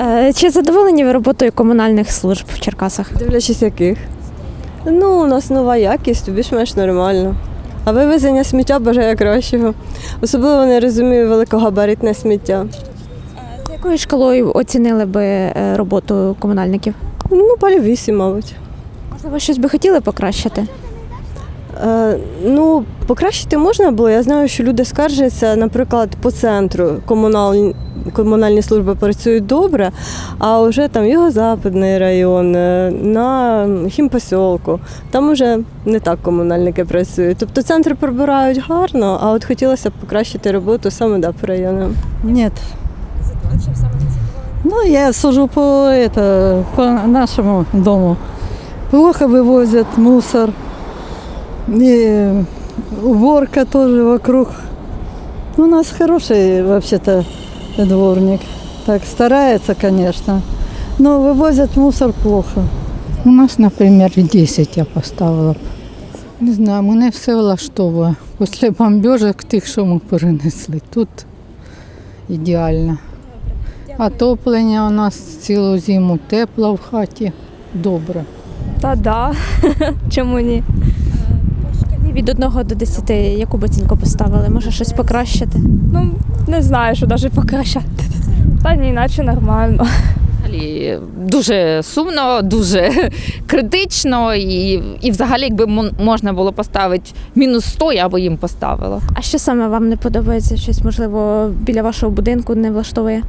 Е, Чи задоволені ви роботою комунальних служб в Черкасах? Дивлячись яких. Ну, у нас нова якість, більш-менш нормально. А вивезення сміття бажає кращого. Особливо не розумію великогабаритне сміття. За якою шкалою оцінили би е, роботу комунальників? Ну, палів 8, мабуть. Можливо, щось би хотіли покращити? Е, ну, покращити можна було. Я знаю, що люди скаржаться, наприклад, по центру комунальні, комунальні служби працюють добре, а вже там Юго-Западний район, е, на хімпосьолку, там уже не так комунальники працюють. Тобто центри прибирають гарно, а от хотілося б покращити роботу саме да, по районам. Нет. Ну, я сужу по, это, по нашему дому. Плохо вывозят мусор. И уборка тоже вокруг. У нас хороший вообще-то дворник. Так старается, конечно. Но вывозят мусор плохо. У нас, наприклад, 10 я поставила б. Не знаю, мене все влаштовує. Після бомбіжок тих, що ми перенесли. Тут ідеально. Отоплення у нас цілу зиму тепло в хаті. Добре. Та да. Чому ні? Від 1 до 10, яку б оцінку поставили? Може щось покращити? Ну, не знаю, що навіть покращати. Та ні, наче нормально. Взагалі дуже сумно, дуже критично, і, і взагалі, якби можна було поставити мінус 100, я би їм поставила. А що саме вам не подобається? Щось, можливо, біля вашого будинку не влаштовує?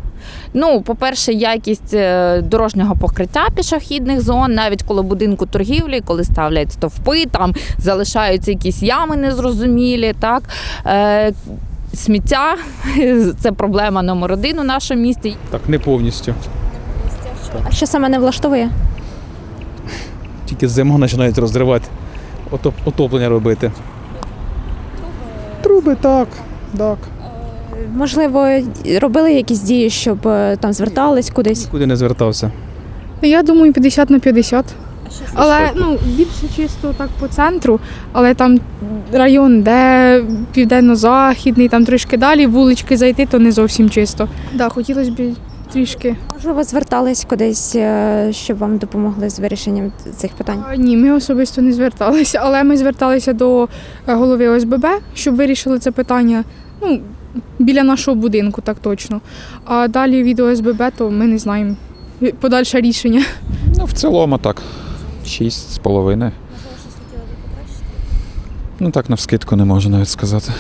Ну, по-перше, якість е, дорожнього покриття пішохідних зон, навіть коли будинку торгівлі, коли ставлять стовпи, там залишаються якісь ями незрозумілі. Так? Е, сміття це проблема номер один у нашому місті. Так, не повністю. А що саме не влаштовує? Тільки зима починають розривати, отоп- отоплення робити. Труби так, так. Можливо, робили якісь дії, щоб е, там звертались кудись? Куди не звертався. Я думаю, 50 на 50. Але ну, більше чисто так по центру, але там район, де південно-західний, там трошки далі, вулички зайти, то не зовсім чисто. Да, хотілося б трішки. Можливо, звертались кудись, е, щоб вам допомогли з вирішенням цих питань? А, ні, ми особисто не зверталися, але ми зверталися до е, голови ОСББ, щоб вирішили це питання. Ну, біля нашого будинку, так точно. А далі від ОСББ, то ми не знаємо подальше рішення. Ну, в цілому так. Шість з половиною. Ну так навскидку не можу навіть сказати.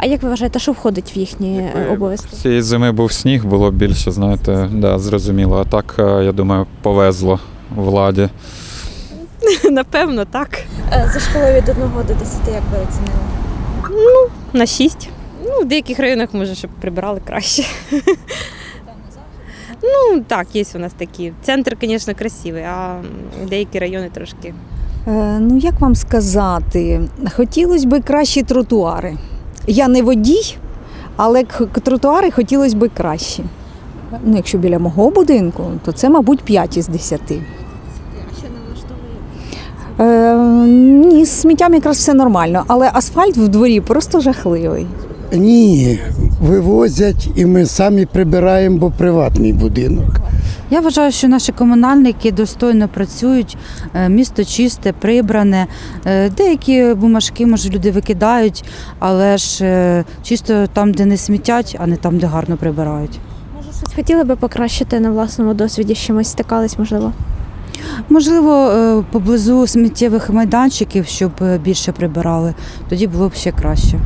А як ви вважаєте, що входить в їхні е, обов'язки? Цієї зими був сніг, було більше, знаєте, да, зрозуміло. А так, е, я думаю, повезло владі. Напевно, так. Е, За шкалою від 1 до 10, як ви оцінили? Ну, На 6. Ну, в деяких районах може, щоб прибирали краще. Ну, так, є у нас такі. Центр, звісно, красивий, а деякі райони трошки. Е, Ну, як вам сказати, хотілося б кращі тротуари. Я не водій, але тротуари хотілося б кращі. Ну, якщо біля мого будинку, то це, мабуть, 5 із 10. Е, ні, з сміттям якраз все нормально, але асфальт в дворі просто жахливий. Ні, вивозять і ми самі прибираємо, бо приватний будинок. Я вважаю, що наші комунальники достойно працюють, е, місто чисте, прибране. Е, Деякі бумажки, може, люди викидають, але ж е, чисто там, де не смітять, а не там, де гарно прибирають. Може, щось хотіли би покращити на власному досвіді, з чимось стикались, можливо? Можливо, поблизу сміттєвих майданчиків, щоб більше прибирали, тоді було б ще краще.